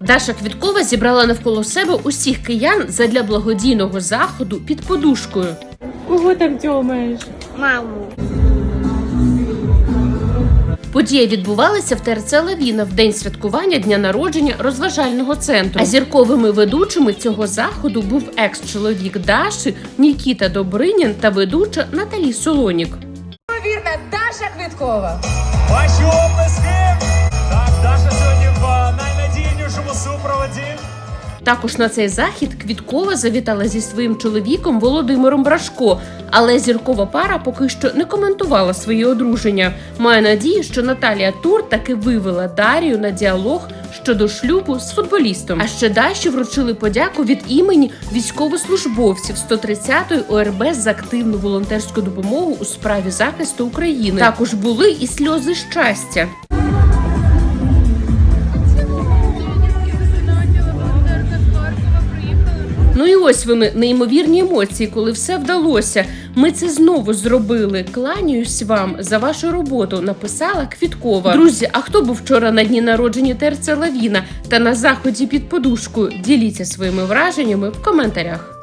Даша Квіткова зібрала навколо себе усіх киян задля благодійного заходу під подушкою. Кого там тьомаєш? Маму. Подія відбувалася в ТРЦ Лавіна в день святкування дня народження розважального центру. А зірковими ведучими цього заходу був екс-чоловік Даші Нікіта Добринін та ведуча Наталі Солонік. Вірна Даша Квіткова. Ваші Також на цей захід Квіткова завітала зі своїм чоловіком Володимиром Брашко, але зіркова пара поки що не коментувала свої одруження. Має надію, що Наталія Тур таки вивела Дарію на діалог щодо шлюбу з футболістом. А ще Даші вручили подяку від імені військовослужбовців 130-ї ОРБ за активну волонтерську допомогу у справі захисту України. Також були і сльози щастя. Ну і ось вони неймовірні емоції, коли все вдалося. Ми це знову зробили. Кланяюсь вам за вашу роботу. Написала Квіткова. Друзі, а хто був вчора на дні народження Терця Лавіна та на заході під подушкою? Діліться своїми враженнями в коментарях.